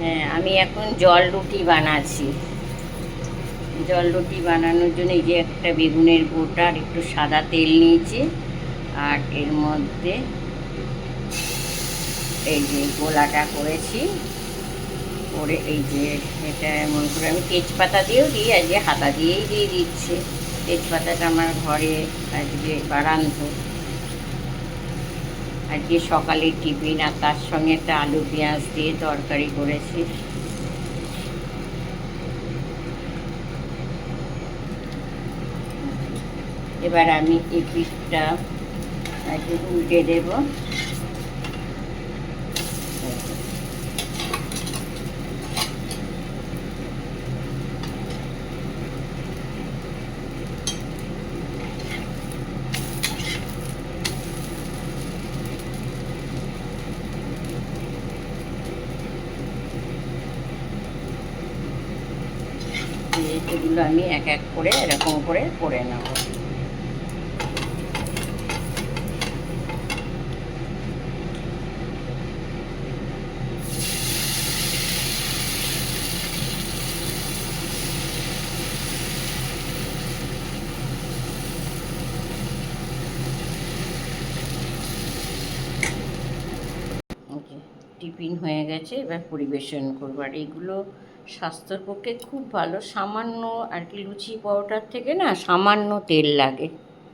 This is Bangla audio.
হ্যাঁ আমি এখন জল রুটি বানাচ্ছি। জল রুটি বানানোর জন্য এই যে একটা বেগুনের গোটা আর একটু সাদা তেল নিয়েছি। আর এর মধ্যে এই যে গোলাটা করেছি। করে এই যে এটা এমন করে আমি তেজপাতা দিয়েও দিই যে হাতা দিয়েই দিয়ে দিচ্ছি। তেজপাতাটা আমার ঘরে আজকে বারান্ত আজকে সকালে টিফিন আর তার সঙ্গে একটা আলু পেঁয়াজ দিয়ে তরকারি করেছি। এবার আমি এই পিঠটা উল্টে দেব। দিয়ে এগুলো আমি এক এক করে এরকম করে করে নেব। টিফিন হয়ে গেছে, এবার পরিবেশন করব। আর এগুলো স্বাস্থ্যের পক্ষে খুব ভালো। সামান্য আর কি লুচি পাউডার থেকে না সামান্য তেল লাগে।